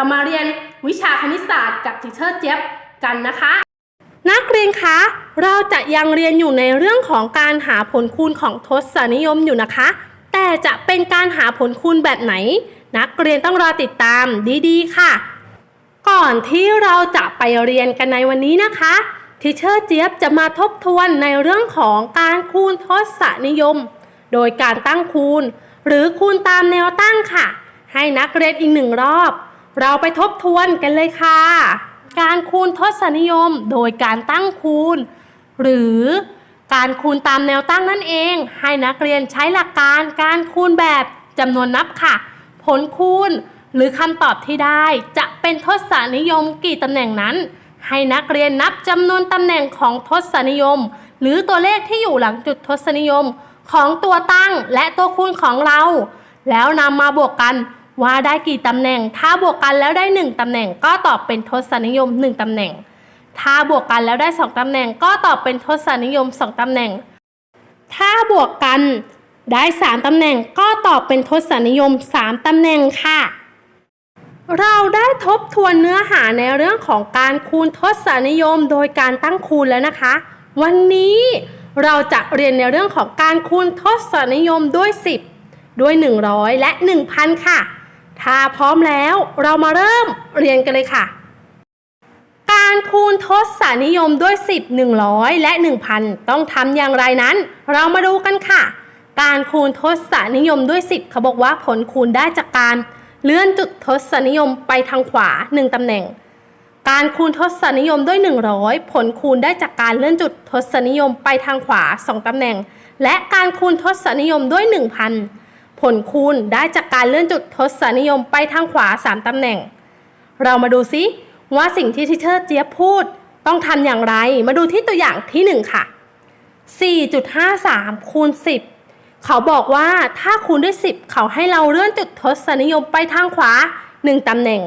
เรามาเรียนวิชาคณิตศาสตร์กับทิเชอร์เจี๊ยบกันนะคะ นักเรียนคะ เราจะยังเรียนอยู่ในเรื่องของการหาผลคูณของทศนิยมอยู่นะคะ แต่จะเป็นการหาผลคูณแบบไหน นักเรียนต้องรอติดตามดีๆ ค่ะ ก่อนที่เราจะไปเรียนกันในวันนี้นะคะทิเชอร์เจี๊ยบจะมาทบทวนในเรื่องของการคูณทศนิยม โดยการตั้งคูณ หรือคูณตามแนวตั้งค่ะ ให้นักเรียนอีกหนึ่งรอบ เราไปทบทวนกันเลยค่ะ การคูณทศนิยมโดยการตั้งคูณ หรือการคูณตามแนวตั้งนั่นเอง ให้นักเรียนใช้หลักการการคูณแบบจำนวนนับค่ะ ผลคูณหรือคำตอบที่ได้จะเป็นทศนิยมกี่ตำแหน่งนั้น ให้นักเรียนนับจำนวนตำแหน่งของทศนิยม หรือตัวเลขที่อยู่หลังจุดทศนิยมของตัวตั้งและตัวคูณของเรา แล้วนำมาบวกกัน ว่าได้กี่ตำแหน่ง ถ้าบวกกันแล้วได้ 1ตำแหน่ง ก็ตอบเป็นทศนิยม 1ตำแหน่ง ถ้าบวกกันแล้วได้ 2ตำแหน่ง ก็ตอบเป็นทศนิยม 2ตำแหน่ง ถ้าบวกกันได้ 3ตำแหน่ง ก็ตอบเป็นทศนิยม 3ตำแหน่งค่ะ เราได้ทบทวนเนื้อหาในเรื่องของการคูณทศนิยม โดยการตั้งคูณแล้วนะคะ วันนี้เราจะเรียนในเรื่องของการคูณทศนิยมด้วย 10 ด้วย 100 และ 1,000 ค่ะ ถ้าพร้อมแล้วเรามาเริ่มเรียนกันเลยค่ะ การคูณทศนิยมด้วย 10 100 และ 1,000 ต้องทำอย่างไรนั้น เรามาดูกันค่ะ การคูณทศนิยมด้วย 10 เขาบอกว่าผลคูณได้จากการ เลื่อนจุดทศนิยมไปทางขวา 1ตำแหน่ง การคูณทศนิยมด้วย 100 ผลคูณได้จากการเลื่อนจุดทศนิยมไปทางขวา 2ตำแหน่ง และการคูณทศนิยมด้วย 1,000 ผลคูณได้จากการเลื่อนจุดทศนิยมไปทางขวา 3 ตำแหน่ง เรามาดูซิว่าสิ่งที่ทิเชอร์เจี๊ยบพูดต้องทำอย่างไร มาดูที่ตัวอย่างที่ 1 ค่ะ 4.53 คูณ 10 เขาบอกว่าถ้าคูณด้วย 10 เขาให้เราเลื่อนจุดทศนิยมไปทางขวา 1 ตำแหน่ง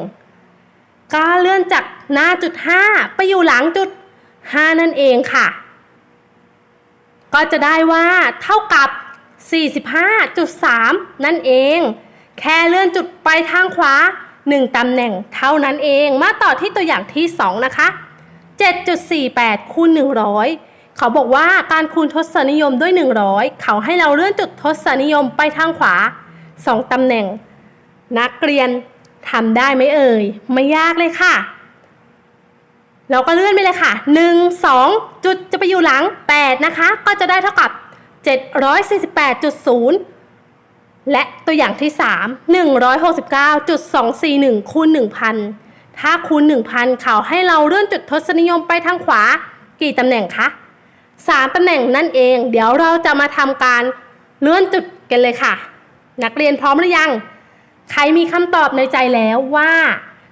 ก็เลื่อนจากหน้าจุด 5 ไปอยู่หลังจุด 5 นั่นเองค่ะ ก็จะได้ว่าเท่ากับ 45.3 นั่นเอง แค่เลื่อนจุดไปทางขวา 1ตำแหน่งเท่านั้นเอง มาต่อที่ตัวอย่างที่ 2 นะคะ 7.48 คูณ 100 เขาบอกว่าการคูณทศนิยมด้วย 100 เขาให้เราเลื่อนจุดทศนิยมไปทางขวา 2ตำแหน่ง นักเรียนทำได้ไหมเอ่ย ไม่ยากเลยค่ะ เราก็เลื่อนไปเลยค่ะ 1 2 จุดจะไปอยู่หลัง 8 นะคะ ก็จะได้เท่ากับ 748.0 และตัวอย่างที่ 3 169.241คูณ1,000 ถ้าคูณ 1,000 เขาให้เราเลื่อนจุดทศนิยมไปทางขวา กี่ตำแหน่งคะ3ตำแหน่งนั่นเอง เดี๋ยวเราจะมาทำการเลื่อนจุดกันเลยค่ะ นักเรียนพร้อมหรือยัง ใครมีคำตอบในใจแล้วว่า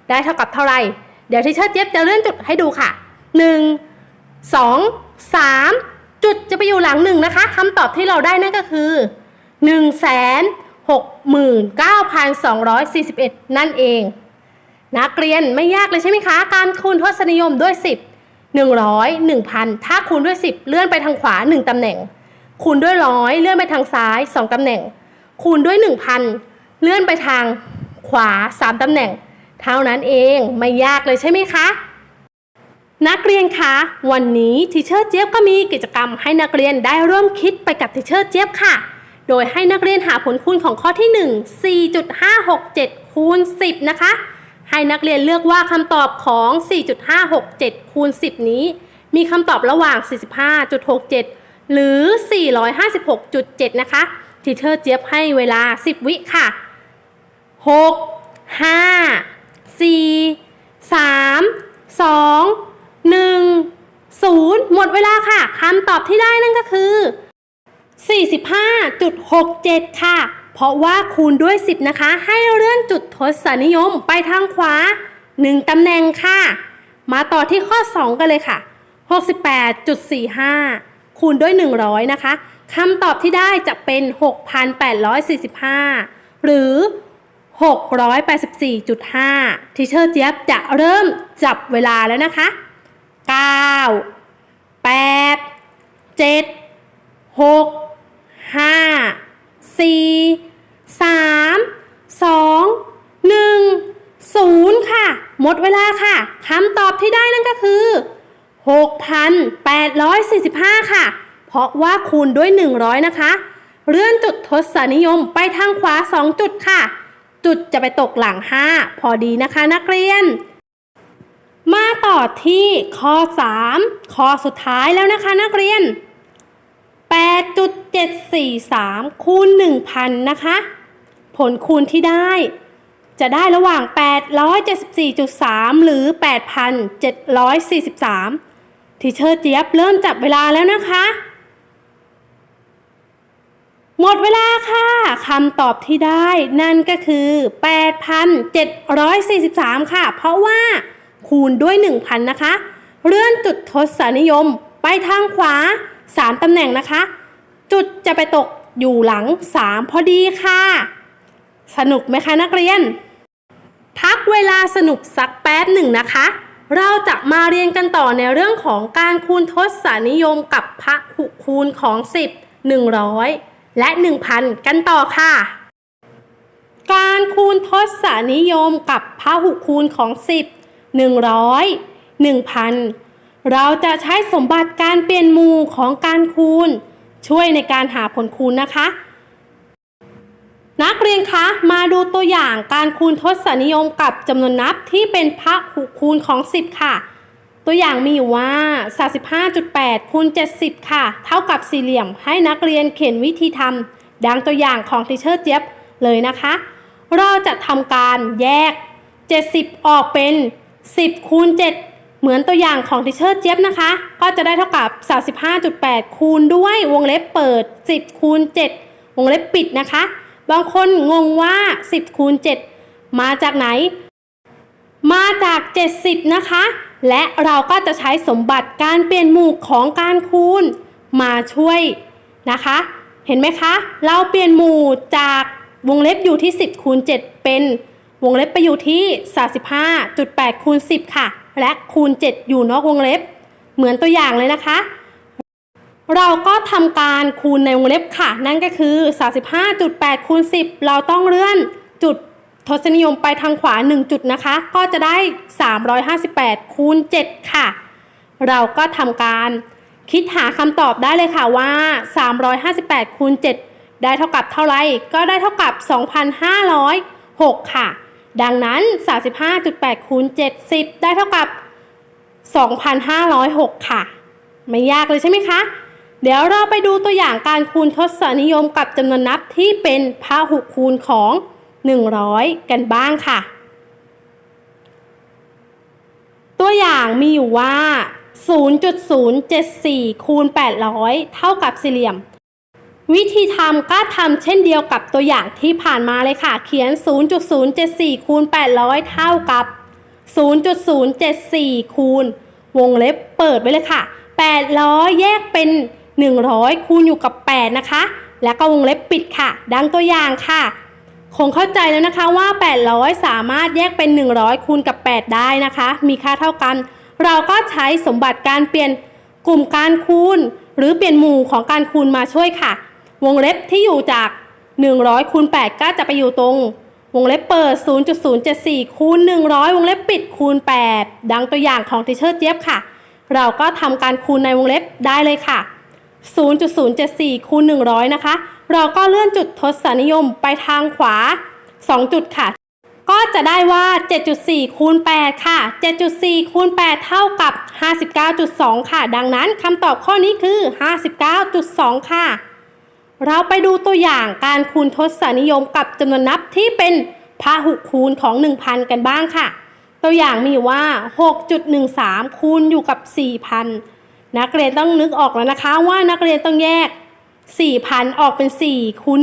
ได้เท่ากับเท่าไหร่ เดี๋ยวที่เชิดเจี๊ยบจะเลื่อนจุดให้ดูค่ะ 1 2 3 จุดจะไปอยู่หลังหนึ่งนะคะคำตอบที่เราได้นั่นก็คือ1 6 9 2 4 1 นั่นเอง นักเรียนไม่ยากเลยใช่ไหมคะ การคูณทศนิยมด้วย 10 100 1,000 ถ้าคูณด้วย 10 เลื่อนไปทางขวา 1 ตำแหน่ง คูณด้วยร้อยเลื่อนไปทางซ้าย 2 ตำแหน่ง คูณด้วย 1,000 เลื่อนไปทางขวา 3 ตำแหน่ง เท่านั้นเองไม่ยากเลยใช่ไหมคะ นักเรียนคะ วันนี้ทิเชอร์เจี๊ยบก็มีกิจกรรมให้นักเรียนได้ร่วมคิดไปกับทิเชอร์เจี๊ยบค่ะ โดยให้นักเรียนหาผลคูณของข้อที่ 1 4.567 คูณ 10 นะคะ ให้นักเรียนเลือกว่าคำตอบของ 4.567 คูณ 10 นี้ มีคำตอบระหว่าง 45.67 หรือ 456.7 นะคะทิเชอร์เจี๊ยบให้เวลา 10 วิค่ะ 6 5 4 3 2 1 0 หมดเวลาค่ะคำตอบที่ได้นั่นก็คือ 45.67 ค่ะ เพราะว่าคูณด้วย 10 นะคะ ให้เลื่อนจุดทศนิยมไปทางขวา 1 ตำแหน่งค่ะ มาต่อที่ข้อ 2 กันเลยค่ะ 68.45 คูณด้วย 100 นะคะคำตอบที่ได้จะเป็น 6,845 หรือ 684.5 ทีเชอร์เจี๊ยบจะเริ่มจับเวลาแล้วนะคะ 9 8 7 6 5 4 3 2หมดเวลาค่ะคำตอบที่ได้นั่นก็คือ 6,845 ค่ะ เพราะว่าคูณด้วย 100 นะคะ เลื่อนจุดทศนิยมไปทางขวา 2 จุดค่ะ จุดจะไปตกหลัง 5 พอดีนะคะนักเรียน มาต่อที่ข้อ 3 ข้อสุดท้ายแล้วนะคะนักเรียน 8.743 คูณ 1,000 นะคะ ผลคูณที่ได้ จะได้ระหว่าง 874.3 หรือ 8,743 ทีเชอร์เจี๊ยบเริ่มจับเวลาแล้วนะคะ หมดเวลาค่ะคำตอบที่ได้นั่นก็คือ 8,743 ค่ะ เพราะว่า คูณด้วย 1,000 นะคะ เลื่อนจุดทศนิยม ไปทางขวา 3ตำแหน่งนะคะ จุดจะไปตกอยู่หลัง 3 พอดีค่ะ สนุกไหมคะนักเรียน พักเวลาสนุกสักแป๊บหนึ่งนะคะ เราจะมาเรียนกันต่อในเรื่องของการคูณทศนิยมกับพหุคูณของ 10 100 และ 1,000 กันต่อค่ะการคูณทศนิยมกับพหุคูณของ 10 100 1,000 เราจะใช้สมบัติการเปลี่ยนหมู่ของการคูณ ช่วยในการหาผลคูณนะคะ นักเรียนคะ มาดูตัวอย่างการคูณทศนิยมกับจำนวนนับที่เป็นพหุคูณของ 10 ค่ะ ตัวอย่างมีอยู่ว่า 35.8คูณ70 ค่ะ เท่ากับสี่เหลี่ยม ให้นักเรียนเขียนวิธีทำดังตัวอย่างของทิเชอร์เจี๊ยบเลยนะคะ เราจะทำการแยก 70 ออกเป็น 10คูณ7เหมือนตัวอย่างของทิเชอร์เจี๊ยบนะคะ ก็จะได้เท่ากับ 35.8 คูณด้วยวงเล็บเปิด 10คูณ7วงเล็บปิดนะคะ บางคนงงว่า 10คูณ7มาจากไหน มาจาก 70 นะคะ และเราก็จะใช้สมบัติการเปลี่ยนหมู่ของการคูณมาช่วยนะคะ เห็นไหมคะ เราเปลี่ยนหมู่จากวงเล็บอยู่ที่ 10คูณ7เป็น วงเล็บไปอยู่ที่ 35.8คูณ10 ค่ะ และคูณ 7 อยู่นอกวงเล็บ เหมือนตัวอย่างเลยนะคะ เราก็ทำการคูณในวงเล็บค่ะ นั่นก็คือ 35.8คูณ10 เราต้องเลื่อนจุดทศนิยมไปทางขวา 1 จุดนะคะ ก็จะได้ 358คูณ7ค่ะ เราก็ทำการคิดหาคำตอบได้เลยค่ะว่า 358คูณ7ได้เท่ากับเท่าไรก็ได้เท่ากับ 2,506 ค่ะ ดังนั้น 35.8คูณ70 ได้เท่ากับ 2,506 ค่ะ ไม่ยากเลยใช่ไหมคะ เดี๋ยวเราไปดูตัวอย่างการคูณทศนิยมกับจำนวนนับที่เป็นพหุคูณของ 100 กันบ้างค่ะ ตัวอย่างมีอยู่ว่า 0.074คูณ800 เท่ากับสี่เหลี่ยม วิธีทำก็ทำเช่นเดียวกับตัวอย่างที่ผ่านมาเลยค่ะ เขียน 0.074 คูณ 800 เท่ากับ 0.074 คูณ วงเล็บเปิดไว้เลยค่ะ 800 แยกเป็น 100 คูณอยู่กับ 8 นะคะ แล้วก็วงเล็บปิดค่ะ ดังตัวอย่างค่ะ คงเข้าใจแล้วนะคะว่า 800 สามารถแยกเป็น 100 คูณกับ 8 ได้นะคะ มีค่าเท่ากัน เราก็ใช้สมบัติการเปลี่ยนกลุ่มการคูณ หรือเปลี่ยนหมู่ของการคูณมาช่วยค่ะ วงเล็บที่อยู่จาก 100คูณ8ก็จะไปอยู่ตรง วงเล็บเปิด 0.074คูณ100 วงเล็บปิดคูณ 8 ดังตัวอย่างของทิเชอร์เจี๊ยบค่ะ เราก็ทำการคูณในวงเล็บได้เลยค่ะ 0.074คูณ100 นะคะ เราก็เลื่อนจุดทศนิยมไปทางขวา 2 จุดค่ะ ก็จะได้ว่า 7.4คูณ8ค่ะ 7.4คูณ8เท่ากับ 59.2 ค่ะ ดังนั้นคำตอบข้อนี้คือ 59.2 ค่ะ เราไปดูตัวอย่างการคูณทศนิยมกับจำนวนนับที่เป็นพหุคูณของ 1,000 กันบ้างค่ะ ตัวอย่างมีว่า 6.13 คูณอยู่กับ 4,000 นักเรียนต้องนึกออกแล้วนะคะว่านักเรียนต้องแยก 4,000 ออกเป็น 4 คูณ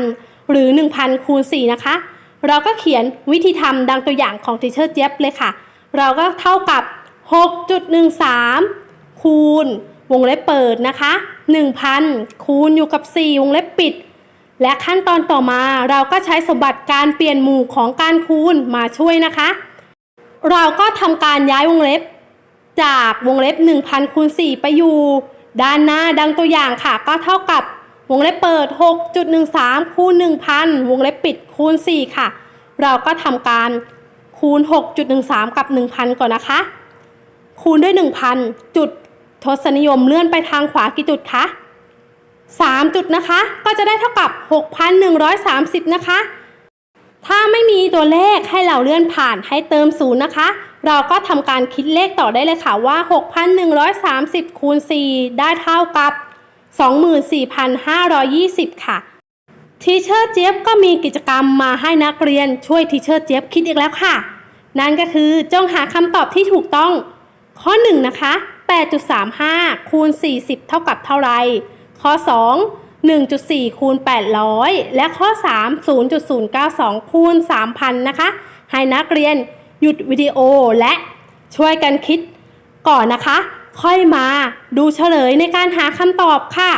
1,000 หรือ 1,000 คูณ 4 นะคะ เราก็เขียนวิธีทำดังตัวอย่างของทีเชอร์เจี๊ยบเลยค่ะ เราก็เท่ากับ 6.13 คูณ วงเล็บเปิดนะคะ 1,000 คูณอยู่กับ 4 วงเล็บปิด และขั้นตอนต่อมาเราก็ใช้สมบัติการเปลี่ยนหมู่ของการคูณมาช่วยนะคะ เราก็ทำการย้ายวงเล็บ จากวงเล็บ 1,000 คูณ 4 ไปอยู่ ด้านหน้าดังตัวอย่างค่ะ ก็เท่ากับวงเล็บเปิด 6.13 คูณ 1,000 วงเล็บปิดคูณ 4 ค่ะ เราก็ทำการคูณ 6.13 กับ 1,000 ก่อนนะคะ คูณด้วย 1,000จุด ทศนิยมเลื่อนไปทางขวากี่จุดคะ3 จุดนะคะ ก็จะได้เท่ากับ 6,130 นะคะ ถ้าไม่มีตัวเลขให้เราเลื่อนผ่านให้เติมศูนย์นะคะ เราก็ทำการคิดเลขต่อได้เลยค่ะว่า 6,130 คูณ 4 ได้เท่ากับ 24,520 ค่ะทีเชอร์เจี๊ยบก็มีกิจกรรมมาให้นักเรียนช่วยทีเชอร์เจี๊ยบคิดอีกแล้วค่ะ นั่นก็คือจงหาคำตอบที่ถูกต้อง ข้อ 1 นะคะ8.35 คูณ 40 เท่ากับเท่าไร ข้อ 2 1.4 คูณ 800 และข้อ 3 0.092 คูณ 3,000 นะคะ ให้นักเรียนหยุดวิดีโอและช่วยกันคิดก่อนนะคะ ค่อยมาดูเฉลยในการหาคำตอบค่ะ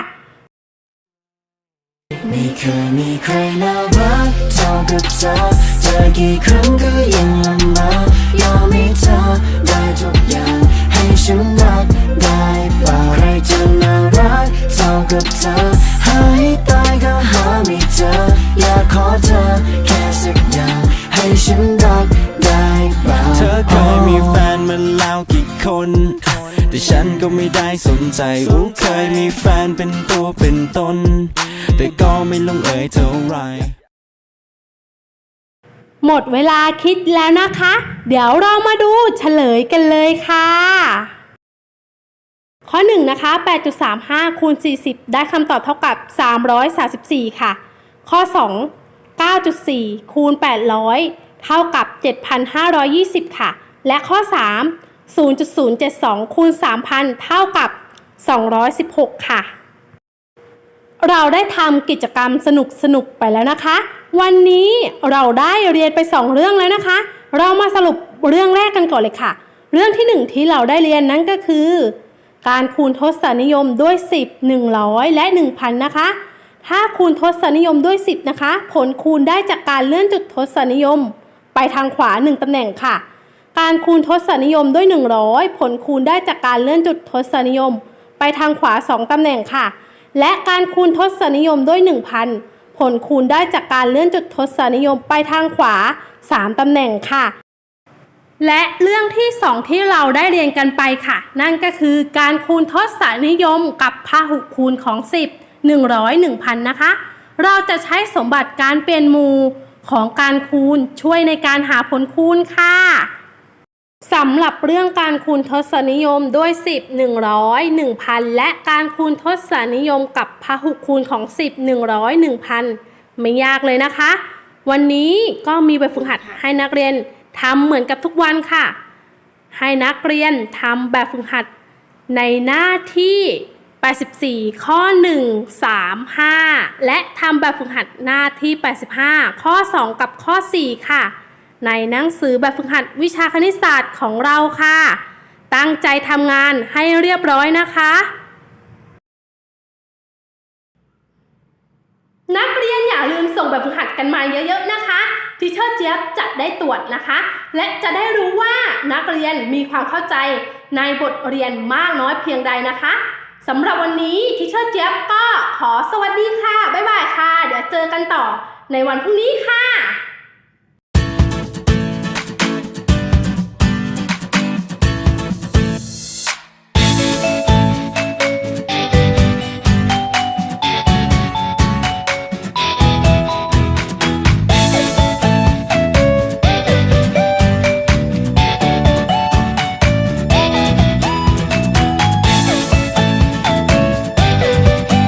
ไม่เคยมีใครน่ารักเท่ากับเธอเจอกี่ครั้งก็ยังละเมอยอมให้เธอได้ทุกอย่างให้ฉัน กับเธอ หาให้ตายก็หาไม่เจอ อยากขอเธอแค่สักอย่างให้ฉันรักได้เปล่าเธอเคยมีแฟนมาแล้วกี่คน แต่ฉันก็ไม่ได้สนใจอู้เคยมีแฟนเป็นตัวเป็นตน แต่ก็ไม่ลงเอ่ยเท่าไหรหมดเวลาคิดแล้วนะคะ เดี๋ยวเรามาดูเฉลยกันเลยค่ะ ข้อ1นะคะ8.35คูณ40 ได้คำตอบเท่ากับ 334 ค่ะ ข้อ 2 9.4คูณ800 เท่ากับ 7,520 ค่ะ และข้อ 3 0.072คูณ3,000 เท่ากับ 216 ค่ะ เราได้ทำกิจกรรมสนุกสนุกไปแล้วนะคะ วันนี้เราได้เรียนไป 2 เรื่องแล้วนะคะ เรามาสรุปเรื่องแรกกันก่อนเลยค่ะ เรื่องที่ 1 ที่เราได้เรียนนั้นก็คือ การคูณทศนิยมด้วย 10 100 และ 1,000 นะคะ ถ้าคูณทศนิยมด้วย 10 นะคะ ผลคูณได้จากการเลื่อนจุดทศนิยม ไปทางขวา 1 ตำแหน่งค่ะ การคูณทศนิยมด้วย 100 ผลคูณได้จากการเลื่อนจุดทศนิยม ไปทางขวา 2 ตำแหน่งค่ะ และการคูณทศนิยมด้วย 1,000 ผลคูณได้จากการเลื่อนจุดทศนิยมไปทางขวา 3 ตำแหน่งค่ะ และเรื่องที่ 2 ที่เราได้เรียนกันไปค่ะ นั่นก็คือการคูณทศนิยมกับพหุคูณของ 10 100 1,000 นะคะ เราจะใช้สมบัติการเปลี่ยนหมู่ของการคูณช่วยในการหาผลคูณค่ะสำหรับเรื่องการคูณทศนิยมด้วย 10 100 1,000 และการคูณทศนิยมกับพหุคูณของ 10 100 1,000 ไม่ยากเลยนะคะ วันนี้ก็มีแบบฝึกหัดให้นักเรียน ทำเหมือนกับทุกวันค่ะ ให้นักเรียนทำแบบฝึกหัดในหน้าที่ 84 ข้อ 1 3 5 และทำแบบฝึกหัดหน้าที่ 85 ข้อ 2 กับข้อ 4 ค่ะ ในหนังสือแบบฝึกหัดวิชาคณิตศาสตร์ของเราค่ะ ตั้งใจทำงานให้เรียบร้อยนะคะ นักเรียนอย่าลืมส่งแบบฝึกหัดกันมาเยอะๆนะคะทิเชอร์เจี๊ยบจะได้ตรวจนะคะ และจะได้รู้ว่านักเรียนมีความเข้าใจในบทเรียนมากน้อยเพียงใดนะคะสำหรับวันนี้ทิเชอร์เจี๊ยบก็ขอสวัสดีค่ะ บ๊ายบายค่ะ เดี๋ยวเจอกันต่อในวันพรุ่งนี้ค่ะ